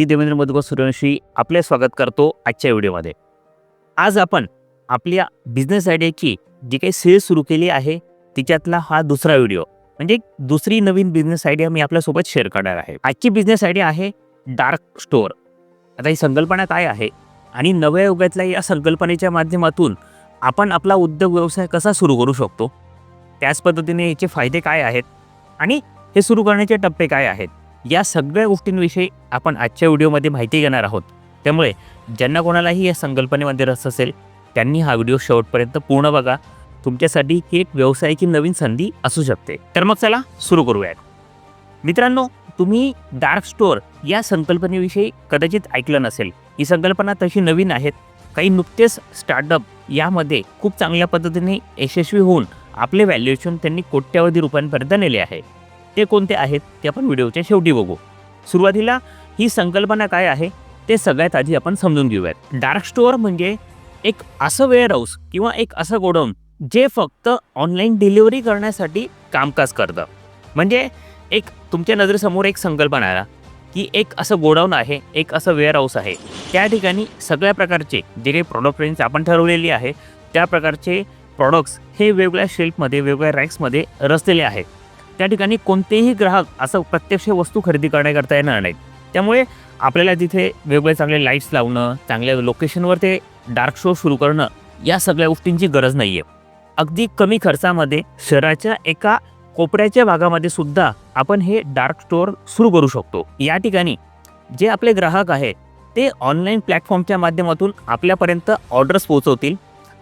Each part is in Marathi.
मी देवेंद्र मधुकर सूर्यवंशी आपले स्वागत करतो आजच्या व्हिडिओमध्ये. आज आपण आपल्या बिझनेस आयडियाची जी काही सेल्स सुरू केली आहे तिच्यातला हा दुसरा व्हिडिओ. म्हणजे दुसरी नवीन बिझनेस आयडिया मी आपल्यासोबत शेअर करणार आहे. आजची बिझनेस आयडिया आहे डार्क स्टोअर आता ही संकल्पना काय आहे? आणि नव्या युगातल्या या संकल्पनेच्या माध्यमातून आपण आपला उद्योग व्यवसाय कसा सुरू करू शकतो? त्याच पद्धतीने याचे फायदे काय आहेत? आणि हे सुरू करण्याचे टप्पे काय आहेत? या सगळ्या गोष्टींविषयी आपण आजच्या व्हिडिओमध्ये माहिती घेणार आहोत. त्यामुळे ज्यांना कोणालाही या संकल्पनेमध्ये रस असेल त्यांनी हा व्हिडिओ शेवटपर्यंत पूर्ण बघा. तुमच्यासाठी ही एक व्यवसायाची नवीन संधी असू शकते. तर मग चला सुरू करूयात. मित्रांनो तुम्ही डार्क स्टोअर या संकल्पनेविषयी कदाचित ऐकलं नसेल. ही संकल्पना तशी नवीन आहेत. काही नुकतेच स्टार्टअप यामध्ये खूप चांगल्या पद्धतीने यशस्वी होऊन आपले व्हॅल्युएशन त्यांनी कोट्यावधी रुपयांपर्यंत नेले आहे. ते कोणते आहेत ते आपण व्हिडिओच्या शेवटी बघू. सुरुवातीला ही संकल्पना काय आहे ते सगळ्यात आधी आपण समजून घेऊयात. डार्क स्टोअर म्हणजे एक असं वेअर हाऊस किंवा एक असं गोडाऊन जे फक्त ऑनलाईन डिलिव्हरी करण्यासाठी कामकाज करतं. म्हणजे एक तुमच्या नजरेसमोर एक संकल्पना आला की एक असं गोडाऊन आहे एक असं वेअरहाऊस आहे. त्या ठिकाणी सगळ्या प्रकारचे जे काही प्रॉडक्ट रेंज आपण ठरवलेली आहे त्या प्रकारचे प्रॉडक्ट्स हे वेगवेगळ्या शेल्फमध्ये वेगवेगळ्या रॅक्समध्ये रचलेले आहेत. त्या ठिकाणी कोणतेही ग्राहक असं प्रत्यक्ष वस्तू खरेदी करण्याकरता येणार नाहीत. त्यामुळे आपल्याला तिथे वेगवेगळे चांगले लाईट्स लावणं चांगल्या लोकेशनवर ते डार्क शो सुरू करणं या सगळ्या गोष्टींची गरज नाही आहे अगदी कमी खर्चामध्ये शहराच्या एका कोपऱ्याच्या भागामध्ये सुद्धा आपण हे डार्क स्टोअर सुरू करू शकतो. या ठिकाणी जे आपले ग्राहक आहे ते ऑनलाईन प्लॅटफॉर्मच्या माध्यमातून आपल्यापर्यंत ऑर्डर्स पोहोचवतील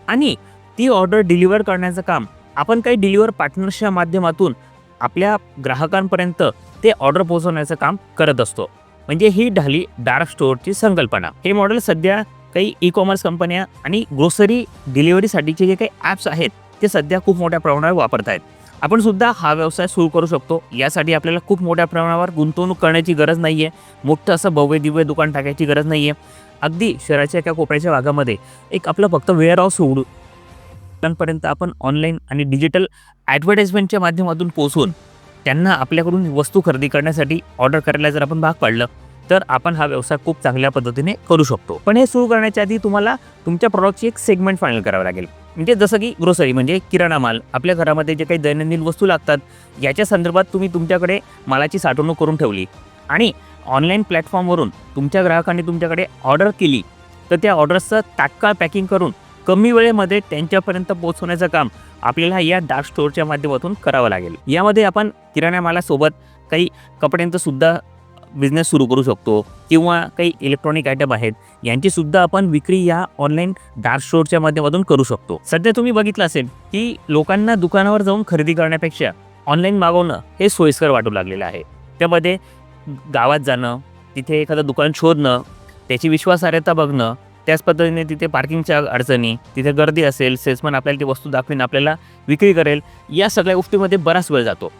आणि ती ऑर्डर डिलिव्हर करण्याचं काम आपण काही डिलिव्हर पार्टनर्सच्या माध्यमातून आपल्या ग्राहकांपर्यंत ते ऑर्डर पोहोचवण्याचं काम करत असतो. म्हणजे ही ढाली डार्क स्टोअरची संकल्पना. हे मॉडेल सध्या काही ई कॉमर्स कंपन्या आणि ग्रोसरी डिलिव्हरीसाठीचे जे काही ॲप्स आहेत ते सध्या खूप मोठ्या प्रमाणावर वापरत आहेत. आपण सुद्धा हा व्यवसाय सुरू करू शकतो. यासाठी आपल्याला खूप मोठ्या प्रमाणावर गुंतवणूक करण्याची गरज नाही आहे मोठं असं भव्य दिव्य दुकान टाकायची गरज नाही आहे अगदी शहराच्या एका कोपऱ्याच्या भागामध्ये एक आपलं फक्त वेअर हाऊस उघडू पर्यंत आपण ऑनलाईन आणि डिजिटल ॲडव्हर्टाइजमेंटच्या माध्यमातून पोहोचून त्यांना आपल्याकडून वस्तू खरेदी करण्यासाठी ऑर्डर करायला जर आपण भाग पाडलं तर आपण हा व्यवसाय खूप चांगल्या पद्धतीने करू शकतो. पण हे सुरू करण्याच्या आधी तुम्हाला तुमच्या प्रॉडक्टची एक सेगमेंट फायनल करावं लागेल. म्हणजे जसं की ग्रोसरी म्हणजे किराणा माल. आपल्या घरामध्ये जे काही दैनंदिन वस्तू लागतात याच्या संदर्भात तुम्ही तुमच्याकडे मालाची साठवणूक करून ठेवली आणि ऑनलाईन प्लॅटफॉर्मवरून तुमच्या ग्राहकांनी तुमच्याकडे ऑर्डर केली तर त्या ऑर्डर्सचं तात्काळ पॅकिंग करून कमी वेळेमध्ये त्यांच्यापर्यंत पोहोचवण्याचं काम आपल्याला या डार्क स्टोअरच्या माध्यमातून करावं लागेल. यामध्ये आपण किराणा मालासोबत काही कपड्यांचं सुद्धा बिझनेस सुरू करू शकतो किंवा काही इलेक्ट्रॉनिक आयटम आहेत यांची सुद्धा आपण विक्री या ऑनलाईन डार्क स्टोअरच्या माध्यमातून करू शकतो. सध्या तुम्ही बघितलं असेल की लोकांना दुकानावर जाऊन खरेदी करण्यापेक्षा ऑनलाईन मागवणं हे सोयीस्कर वाटू लागलेलं आहे. त्यामध्ये गावात जाणं तिथे एखादं दुकान शोधणं त्याची विश्वासार्हता बघणं त्याच पद्धतीने तिथे पार्किंगच्या अडचणी तिथे गर्दी असेल सेल्समन आपल्याला ती वस्तू दाखवीन आपल्याला विक्री करेल या सगळ्या गोष्टीमध्ये बराच वेळ जातो.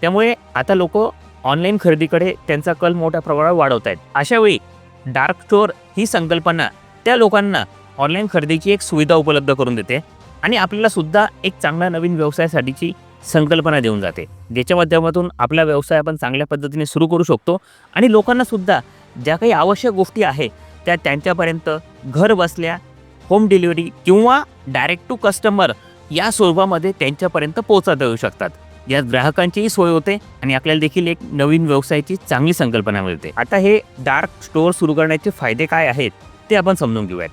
त्यामुळे आता लोक ऑनलाईन खरेदीकडे त्यांचा कल मोठ्या प्रमाणावर वाढवत आहेत. अशावेळी डार्क स्टोअर ही संकल्पना त्या लोकांना ऑनलाईन खरेदीची एक सुविधा उपलब्ध करून देते आणि आपल्याला सुद्धा एक चांगला नवीन व्यवसायासाठीची संकल्पना देऊन जाते. ज्याच्या माध्यमातून आपला व्यवसाय आपण चांगल्या पद्धतीने सुरू करू शकतो आणि लोकांना सुद्धा ज्या काही आवश्यक गोष्टी आहे त्या त्यांच्यापर्यंत घर बसल्या होम डिलिव्हरी किंवा डायरेक्ट टू कस्टमर या स्वरूपामध्ये त्यांच्यापर्यंत पोहोचवता येऊ शकतात. या ग्राहकांचीही सोय होते आणि आपल्याला देखील एक नवीन व्यवसायाची चांगली संकल्पना मिळते. आता हे डार्क स्टोअर सुरू करण्याचे फायदे काय आहेत ते आपण समजून घेऊयात.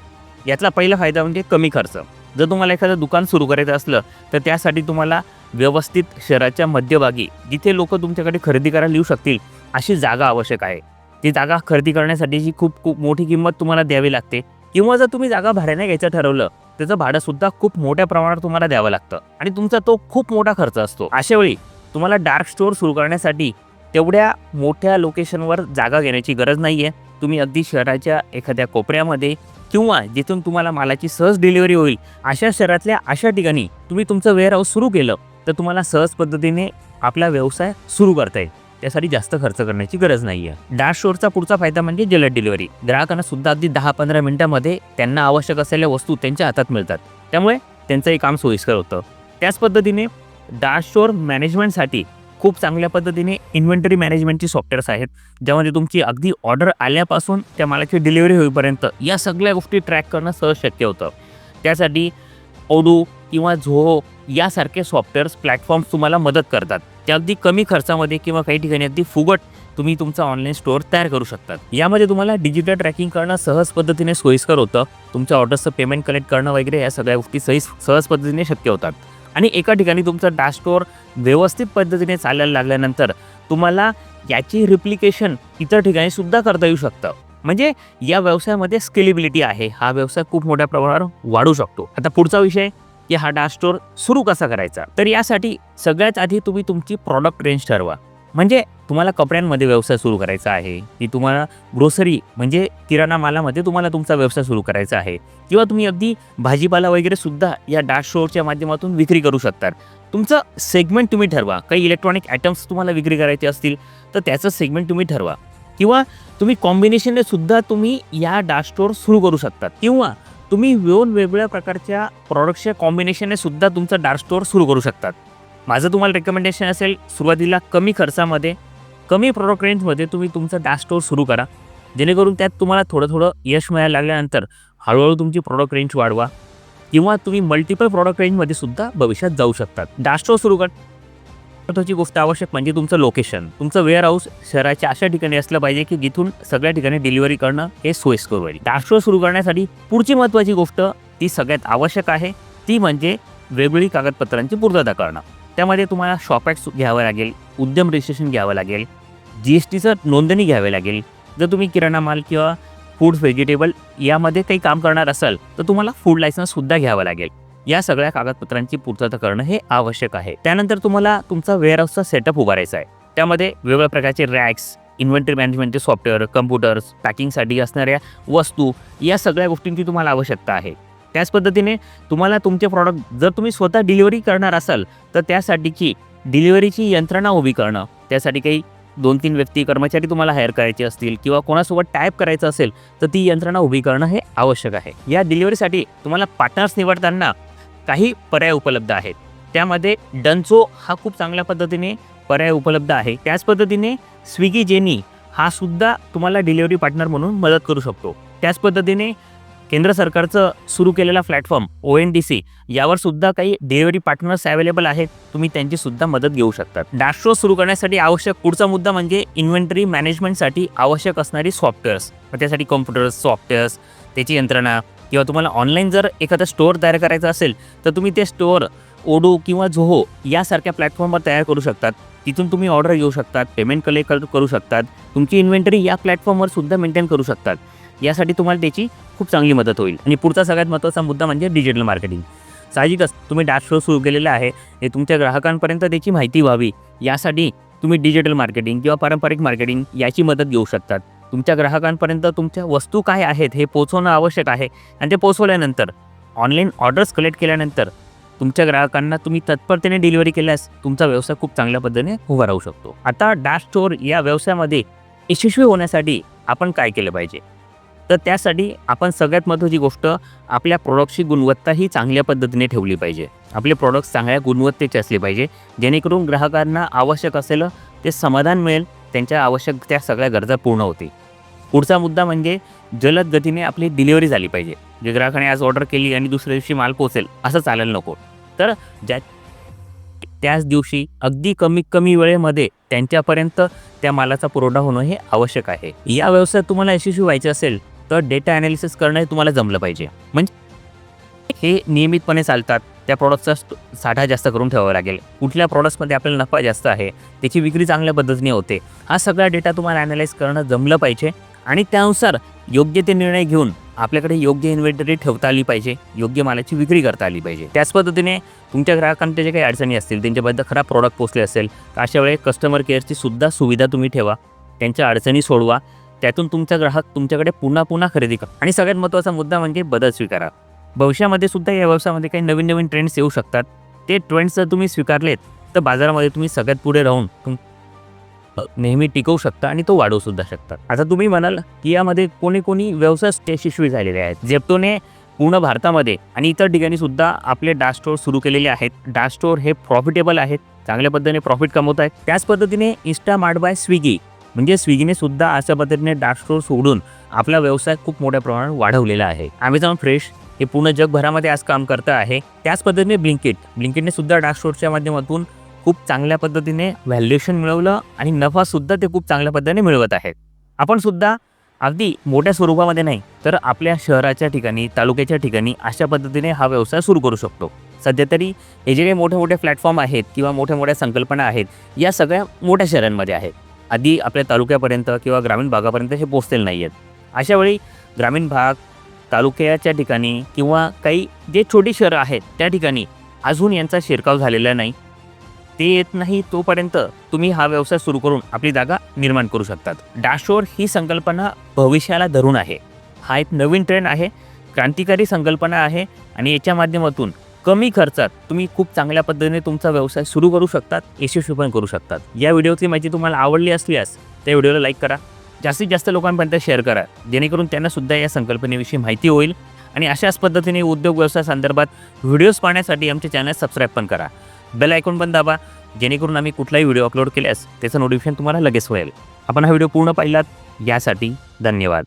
यातला पहिला फायदा म्हणजे कमी खर्च. जर तुम्हाला एखादं दुकान सुरू करायचं असलं तर त्यासाठी तुम्हाला व्यवस्थित शहराच्या मध्यभागी जिथे लोक तुमच्याकडे खरेदी करायला येऊ शकतील अशी जागा आवश्यक आहे. ती जागा खरेदी करण्यासाठीची खूप खूप मोठी किंमत तुम्हाला द्यावी लागते. किंवा जर तुम्ही जागा भाड्याने घ्यायचं ठरवलं त्याचं भाडंसुद्धा खूप मोठ्या प्रमाणात तुम्हाला द्यावं लागतं. आणि तुमचा तो खूप मोठा खर्च असतो. अशा वेळी तुम्हाला डार्क स्टोअर सुरू करण्यासाठी तेवढ्या मोठ्या लोकेशनवर जागा घेण्याची गरज नाही आहे तुम्ही अगदी शहराच्या एखाद्या कोपऱ्यामध्ये किंवा जिथून तुम्हाला मालाची सहज डिलिव्हरी होईल अशा शहरातल्या अशा ठिकाणी तुम्ही तुमचं वेअर हाऊस सुरू केलं तर तुम्हाला सहज पद्धतीने आपला व्यवसाय सुरू करता येईल. त्यासाठी जास्त खर्च करण्याची गरज नाही आहे डॅश स्टोअरचा पुढचा फायदा म्हणजे जलद डिलिव्हरी ग्राहकांना सुद्धा अगदी दहा पंधरा मिनिटांमध्ये त्यांना आवश्यक असलेल्या वस्तू त्यांच्या हातात मिळतात. त्यामुळे त्यांचंही काम सोयीस्कर होतं. त्याच पद्धतीने डार्क स्टोअर मॅनेजमेंटसाठी खूप चांगल्या पद्धतीने इन्व्हेंटरी मॅनेजमेंटची सॉफ्टवेअर्स आहेत. ज्यामध्ये तुमची अगदी ऑर्डर आल्यापासून त्या मालाची डिलिव्हरी होईपर्यंत या सगळ्या गोष्टी ट्रॅक करणं सहज शक्य होतं. त्यासाठी ओडू किंवा झोहो यासारखे सॉफ्टवेअर्स प्लॅटफॉर्म्स तुम्हाला मदत करतात. ते अगदी कमी खर्चामध्ये किंवा काही ठिकाणी अगदी फुगट तुम्ही तुमचा ऑनलाईन स्टोअर तयार करू शकतात. यामध्ये तुम्हाला डिजिटल ट्रॅकिंग करणं सहज पद्धतीने सोयीस्कर होतं. तुमच्या ऑर्डर्सचं पेमेंट कलेक्ट करणं वगैरे या सगळ्या गोष्टी सही सहज पद्धतीने शक्य होतात. आणि एका ठिकाणी तुमचा तुमचं स्टोअर व्यवस्थित पद्धतीने चालायला लागल्यानंतर तुम्हाला याची रिप्लिकेशन इतर ठिकाणी सुद्धा करता येऊ शकतं. म्हणजे या व्यवसायामध्ये स्केलेबिलिटी आहे. हा व्यवसाय खूप मोठ्या प्रमाणावर वाढू शकतो. आता पुढचा विषय की हा डार्क स्टोअर सुरू कसा करायचा? तर यासाठी सगळ्यात आधी तुम्ही तुमची प्रॉडक्ट रेंज ठरवा. म्हणजे तुम्हाला कपड्यांमध्ये व्यवसाय सुरू करायचा आहे की तुम्हाला ग्रोसरी म्हणजे किराणा मालामध्ये तुम्हाला तुमचा व्यवसाय सुरू करायचा आहे. किंवा तुम्ही अगदी भाजीपाला वगैरे सुद्धा या डार्क स्टोअरच्या माध्यमातून विक्री करू शकतात. तुमचं सेगमेंट तुम्ही ठरवा. काही इलेक्ट्रॉनिक आयटम्स तुम्हाला विक्री करायचे असतील तर त्याचं सेगमेंट तुम्ही ठरवा. किंवा तुम्ही कॉम्बिनेशनने सुद्धा तुम्ही या डार्क स्टोअर सुरू करू शकतात. किंवा तुम्ही वेगवेगळ्या प्रकारच्या प्रॉडक्टच्या कॉम्बिनेशनने सुद्धा तुमचं डार्क स्टोअर सुरू करू शकतात. माझं तुम्हाला रेकमेंडेशन असेल सुरुवातीला कमी खर्चामध्ये कमी प्रॉडक्ट रेंजमध्ये तुम्ही तुमचं डार्क स्टोअर सुरू करा. जेणेकरून त्यात तुम्हाला थोडं थोडं यश मिळायला लागल्यानंतर हळूहळू तुमची प्रॉडक्ट रेंज वाढवा किंवा तुम्ही मल्टिपल प्रॉडक्ट रेंजमध्ये सुद्धा भविष्यात जाऊ शकतात. डार्क स्टोअर सुरू कर. महत्त्वाची गोष्ट आवश्यक म्हणजे तुमचं लोकेशन तुमचं वेअर हाऊस शहराच्या अशा ठिकाणी असलं पाहिजे की जिथून सगळ्या ठिकाणी डिलिव्हरी करणं हे सोयीस्कर होईल डार्क सुरू करण्यासाठी पुढची महत्त्वाची गोष्ट ती सगळ्यात आवश्यक आहे. ती म्हणजे वेगवेगळी कागदपत्रांची पूर्तता करणं. त्यामध्ये तुम्हाला शॉपॅक्स घ्यावं लागेल उद्यम रजिस्ट्रेशन घ्यावं लागेल जी एस टीचं नोंदणी घ्यावी लागेल. जर तुम्ही किराणा माल किंवा फूड व्हेजिटेबल यामध्ये काही काम करणार असाल तर तुम्हाला फूड लायसन्ससुद्धा घ्यावं लागेल. या सगळ्या कागदपत्रांची पूर्तता करणं हे आवश्यक आहे. त्यानंतर तुम्हाला तुमचा वेअरहाऊसचा सेटअप उभारायचा आहे. त्यामध्ये वेगवेगळ्या प्रकारचे रॅक्स इन्व्हेंटरी मॅनेजमेंटचे सॉफ्टवेअर कम्प्युटर्स पॅकिंगसाठी असणाऱ्या वस्तू या सगळ्या गोष्टींची तुम्हाला आवश्यकता आहे. त्याच पद्धतीने तुम्हाला तुमचे प्रॉडक्ट जर तुम्ही स्वतः डिलिव्हरी करणार असाल तर त्यासाठीची डिलिव्हरीची यंत्रणा उभी करणं त्यासाठी काही दोन तीन व्यक्ती कर्मचारी तुम्हाला हायर करायचे असतील किंवा कोणासोबत टाईप करायचं असेल तर ती यंत्रणा उभी करणं हे आवश्यक आहे. या डिलिव्हरीसाठी तुम्हाला पार्टनर्स निवडताना काही पर्याय उपलब्ध आहेत. त्यामध्ये डन्सो हा खूप चांगल्या पद्धतीने पर्याय उपलब्ध आहे. त्याच पद्धतीने स्विगी जेनी हा सुद्धा तुम्हाला डिलिव्हरी पार्टनर म्हणून मदत करू शकतो. त्याच पद्धतीने केंद्र सरकारचं सुरू केलेला platform O N D C यावर सुद्धा काही डिलिव्हरी पार्टनर्स अवेलेबल आहेत. तुम्ही त्यांची सुद्धा मदत घेऊ शकतात. शो सुरू करण्यासाठी आवश्यक पुढचा मुद्दा म्हणजे इन्व्हेंटरी मॅनेजमेंटसाठी आवश्यक असणारी सॉफ्टवेअर्स त्यासाठी कॉम्प्युटर्स सॉफ्टवेअर्स त्याची यंत्रणा किंवा तुम्हाला ऑनलाईन जर एखादा स्टोअर तयार करायचा असेल तर तुम्ही ते स्टोअर ओडो किंवा झोहो यासारख्या प्लॅटफॉर्मवर तयार करू शकतात. तिथून तुम्ही ऑर्डर घेऊ शकतात पेमेंट कलेक्ट करू शकतात. तुमची इन्व्हेंटरी या प्लॅटफॉर्मवर सुद्धा मेंटेन करू शकतात. यासाठी तुम्हाला त्याची खूप चांगली मदत होईल. आणि पुढचा सगळ्यात महत्त्वाचा मुद्दा म्हणजे डिजिटल मार्केटिंग साहजिकच तुम्ही डॅश शो सुरू केलेला आहे. हे तुमच्या ग्राहकांपर्यंत त्याची माहिती व्हावी. यासाठी तुम्ही डिजिटल मार्केटिंग किंवा पारंपरिक मार्केटिंग याची मदत घेऊ शकतात. तुमच्या ग्राहकांपर्यंत तुमच्या वस्तू काय आहेत हे पोचवणं आवश्यक आहे. आणि ते पोचवल्यानंतर ऑनलाईन ऑर्डर्स कलेक्ट केल्यानंतर तुमच्या ग्राहकांना तुम्ही तत्परतेने डिलिव्हरी केल्यास तुमचा व्यवसाय खूप चांगल्या पद्धतीने उभा राहू शकतो. आता डॅश स्टोअर या व्यवसायामध्ये यशस्वी होण्यासाठी आपण काय केलं पाहिजे? तर त्यासाठी आपण सगळ्यात महत्त्वाची गोष्ट आपल्या प्रॉडक्टची गुणवत्ता ही चांगल्या पद्धतीने ठेवली पाहिजे. आपले प्रॉडक्ट चांगल्या गुणवत्तेचे असले पाहिजे जेणेकरून ग्राहकांना आवश्यक असलेलं ते समाधान मिळेल त्यांच्या आवश्यक त्या सगळ्या गरजा पूर्ण होतील. पुढचा मुद्दा म्हणजे जलद गतीने आपली डिलिव्हरी झाली पाहिजे. जे ग्राहकाने आज ऑर्डर केली आणि दुसऱ्या दिवशी माल पोचेल असं चालायला नको. तर ज्या त्याच दिवशी अगदी कमी कमी वेळेमध्ये त्यांच्यापर्यंत त्या मालाचा पुरवठा होणं हे आवश्यक आहे. या व्यवसायात तुम्हाला यशस्वी व्हायचे असेल तर डेटा ॲनालिसिस करणं हे तुम्हाला जमलं पाहिजे. म्हणजे हे नियमितपणे चालतात. त्या प्रॉडक्टचा साठा जास्त करून ठेवावा लागेल. कुठल्या प्रॉडक्ट्समध्ये आपल्याला नफा जास्त आहे त्याची विक्री चांगल्या पद्धतीने होते. हा सगळा डेटा तुम्हाला ॲनालाइज करणं जमलं पाहिजे आणि त्यानुसार योग्य ते निर्णय घेऊन आपल्याकडे योग्य इन्व्हेंटरी ठेवता आली पाहिजे योग्य मालाची विक्री करता आली पाहिजे. त्याच पद्धतीने तुमच्या ग्राहकांच्या ज्या काही अडचणी असतील त्यांच्याबद्दल खराब प्रॉडक्ट पोचले असेल तर अशा वेळेस कस्टमर केअरची सुद्धा सुविधा तुम्ही ठेवा त्यांच्या अडचणी सोडवा त्यातून तुमचा ग्राहक तुमच्याकडे पुन्हा पुन्हा खरेदी करा. आणि सगळ्यात महत्त्वाचा मुद्दा म्हणजे बदल स्वीकारा. भविष्यामध्ये सुद्धा या व्यवसायामध्ये काही नवीन नवीन ट्रेंड्स येऊ शकतात. ते ट्रेंड्स जर तुम्ही स्वीकारलेत तर बाजारामध्ये तुम्ही सगळ्यात पुढे राहून तुम नेहमी टिकवू शकता आणि तो वाढवू सुद्धा शकता. आता तुम्ही म्हणाल की यामध्ये कोणी कोणी व्यवसाय यशस्वी झालेले आहेत. जेप्टोने पूर्ण भारतामध्ये आणि इतर ठिकाणी सुद्धा आपले डाक स्टोअर सुरू केलेले आहेत. डाक स्टोअर हे प्रॉफिटेबल आहेत. चांगल्या पद्धतीने प्रॉफिट कमवत आहेत. त्याच पद्धतीने इन्स्टामार्ट बाय स्विगी म्हणजे स्विगीने सुद्धा अशा पद्धतीने डास स्टोअर सोडून आपला व्यवसाय खूप मोठ्या प्रमाणात वाढवलेला आहे. ॲमेझॉन फ्रेश हे पूर्ण जगभरामध्ये आज काम करतं आहे. त्याच पद्धतीने ब्लिंकिट ब्लिंकिटने सुद्धा डार्क स्टोरच्या माध्यमातून खूप चांगल्या पद्धतीने व्हॅल्युएशन मिळवलं आणि नफासुद्धा ते खूप चांगल्या पद्धतीने मिळवत आहेत. आपण सुद्धा अगदी मोठ्या स्वरूपामध्ये नाही तर आपल्या शहराच्या ठिकाणी तालुक्याच्या ठिकाणी अशा पद्धतीने हा व्यवसाय सुरू करू शकतो. सध्या तरी हे जे काही मोठे मोठे प्लॅटफॉर्म आहेत किंवा मोठ्या मोठ्या संकल्पना आहेत या सगळ्या मोठ्या शहरांमध्ये आहेत. आधी आपल्या तालुक्यापर्यंत किंवा ग्रामीण भागापर्यंत हे पोचलेले नाही आहेत अशावेळी ग्रामीण भाग तालुक्याच्या ठिकाणी किंवा काही जे छोटी शहरं आहेत त्या ठिकाणी अजून यांचा शिरकाव झालेला नाही. ते येत नाही तोपर्यंत तुम्ही हा व्यवसाय सुरू करून आपली जागा निर्माण करू शकतात. डॅशोर ही संकल्पना भविष्याला धरून आहे. हा एक नवीन ट्रेंड आहे क्रांतिकारी संकल्पना आहे आणि याच्या माध्यमातून कमी खर्चात तुम्ही खूप चांगल्या पद्धतीने तुमचा व्यवसाय सुरू करू शकतात यशस्वी पण करू शकतात. या व्हिडिओची माहिती तुम्हाला आवडली असल्यास त्या व्हिडिओला लाईक करा. जास्तीत जास्त लोकांपर्यंत शेअर करा. जेणेकरून त्यांना सुद्धा या संकल्पनेविषयी माहिती होईल. आणि अशाच पद्धतीने उद्योग व्यवसाय संदर्भात व्हिडिओज पाहण्यासाठी आमचे चॅनल सबस्क्राईब पण करा. बेल आयकॉन पण दाबा. जेणेकरून आम्ही कुठलाही व्हिडिओ अपलोड केल्यास त्याचं नोटिफिकेशन तुम्हाला लगेच होईल. आपण हा व्हिडिओ पूर्ण पाहिलात यासाठी धन्यवाद.